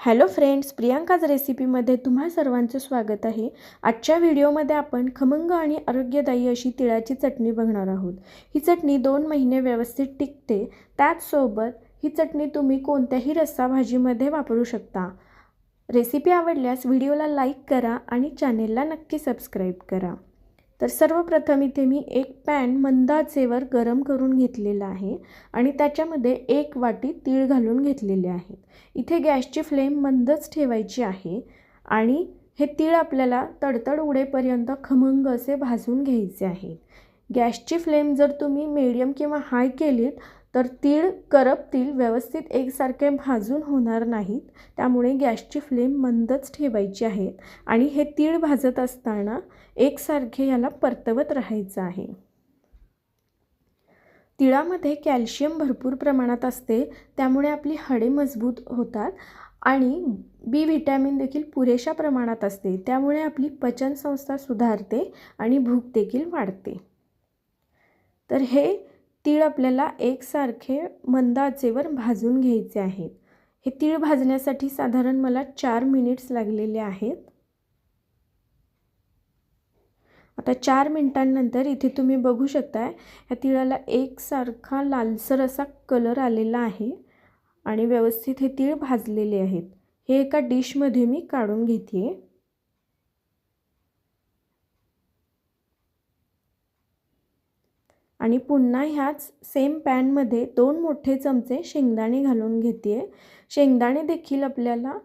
Hello friends Priyanka's रेसिपीमध्ये तुम्हा सर्वांचं स्वागत आहे. आजच्या व्हिडिओमध्ये आपण खमंग आणि आरोग्यदायी अशी तिळाची चटणी बघणार आहोत. ही चटणी दोन महिने व्यवस्थित टिकते. त्याचसोबत ही चटणी तुम्ही कोणत्याही रस्सा भाजीमध्ये वापरू शकता. रेसिपी आवडल्यास व्हिडिओला लाईक करा आणि चॅनेलला नक्की सबस्क्राईब करा. तर सर्वप्रथम इथे मी एक पॅन मंद आचेवर गरम करून घेतलेला आहे आणि त्याच्यामध्ये एक वाटी तीळ घालून घेतलेले आहेत इथे गॅसची फ्लेम मंदच ठेवायची आहे आणि हे तीळ आपल्याला तडतड उडेपर्यंत खमंग असे भाजून घ्यायचे आहेत गॅसची फ्लेम जर तुम्ही मीडियम किंवा हाय केलीत तर तीळ करपतील व्यवस्थित एकसारखे भाजून होणार नाहीत. त्यामुळे गॅसची फ्लेम मंदच ठेवायची आहे. आणि हे तीळ भाजत असताना एकसारखे याला परतवत राहायचं आहे. तिळामध्ये कॅल्शियम भरपूर प्रमाणात असते. त्यामुळे आपली हाडे मजबूत होतात. आणि बी व्हिटॅमिन देखील पुरेशा प्रमाणात असते. त्यामुळे आपली पचनसंस्था सुधारते आणि भूक देखील वाढते. तर हे तीळ आपल्याला एकसारखे मंद आचेवर भाजून घ्यायचे आहेत हे तीळ भाजण्यासाठी साधारण मला चार मिनिट्स लागलेले आहेत. आता चार मिनटांनंतर इथे तुम्ही बघू शकता ह्या तिळाला एकसारखा लालसर असा कलर आलेला आहे आणि व्यवस्थित हे तीळ भाजलेले आहेत. हे एका डिशमध्ये मी काढून घेते आणि पुन्हा ह्याच सेम पॅनमध्ये दोन मोठे चमचे शेंगदाणे घालून घेते शेंगदाणे देखील आपल्याला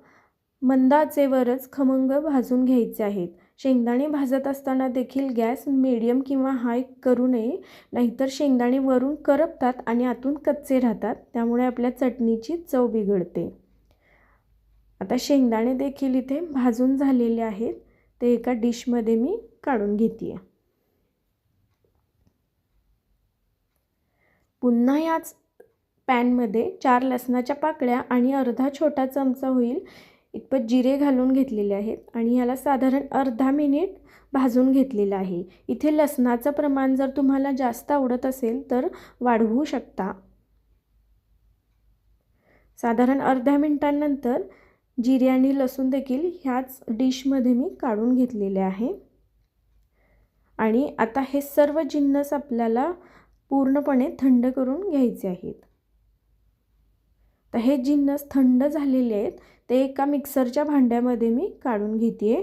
मंदाचेवरच खमंग भाजून घ्यायचे आहेत. शेंगदाणे भाजत असताना देखील गॅस मिडियम किंवा हाय करू नये. नाहीतर शेंगदाणे वरून करपतात आणि आतून कच्चे राहतात. त्यामुळे आपल्या चटणीची चव बिघडते. आता शेंगदाणे देखील इथे भाजून झालेले आहेत. ते एका डिशमध्ये मी काढून घेते आहे पुन्हा याच पॅनमध्ये चार लसणाच्या पाकळ्या आणि अर्धा छोटा चमचा होईल. इतपत जिरे घालून घेतलेले आहेत आणि याला साधारण अर्धा मिनिट भाजून घेतलेलं आहे. इथे लसणाचं प्रमाण जर तुम्हाला जास्त आवडत असेल तर वाढवू शकता. साधारण अर्ध्या मिनिटांनंतर जिरे आणि लसूण देखील ह्याच डिशमध्ये मी काढून घेतलेले आहे. आणि आता हे सर्व जिन्नस आपल्याला पूर्णपणे थंड करून घ्यायचे आहेत. तर हे जिन्नस थंड झालेले आहेत ते एका मिक्सरच्या भांड्यामध्ये मी काढून घेते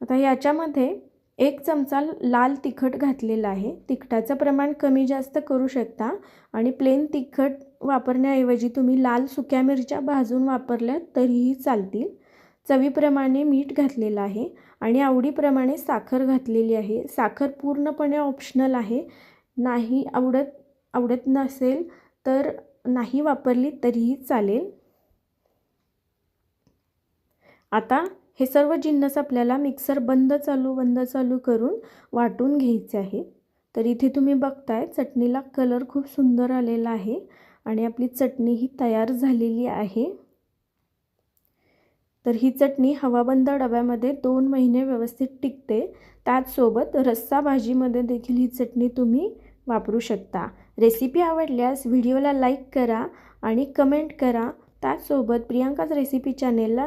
आता याच्यामध्ये एक चमचा लाल तिखट घातलेला आहे. तिखटाचं प्रमाण कमी जास्त करू शकता आणि प्लेन तिखट वापरण्याऐवजी तुम्ही लाल सुक्या मिरच्या भाजून वापरल्या तरीही चालतील. चवीप्रमाणे मीठ घातलेलं आहे आणि आवडीप्रमाणे साखर घातलेली आहे. साखर पूर्णपणे ऑप्शनल आहे. नाही आवडत आवडत नसेल तर नाही वापरली तरीही चालेल. आता हे सर्व जिन्नस आपल्याला मिक्सर बंद चालू बंद चालू करून वाटून घ्यायचे आहे. तर इथे तुम्ही बघताय चटणीला कलर खूप सुंदर आलेला आहे आणि आपली चटणी ही तयार झालेली आहे. तर ही चटणी हवाबंद डब्यामध्ये दोन महिने व्यवस्थित टिकते. त्याचसोबत रस्सा भाजीमध्ये देखील ही चटणी तुम्ही वापरू शकता. रेसिपी आवडल्यास व्हिडिओला लाईक करा आणि कमेंट करा. त्याचसोबत प्रियांकाच रेसिपी चॅनेलला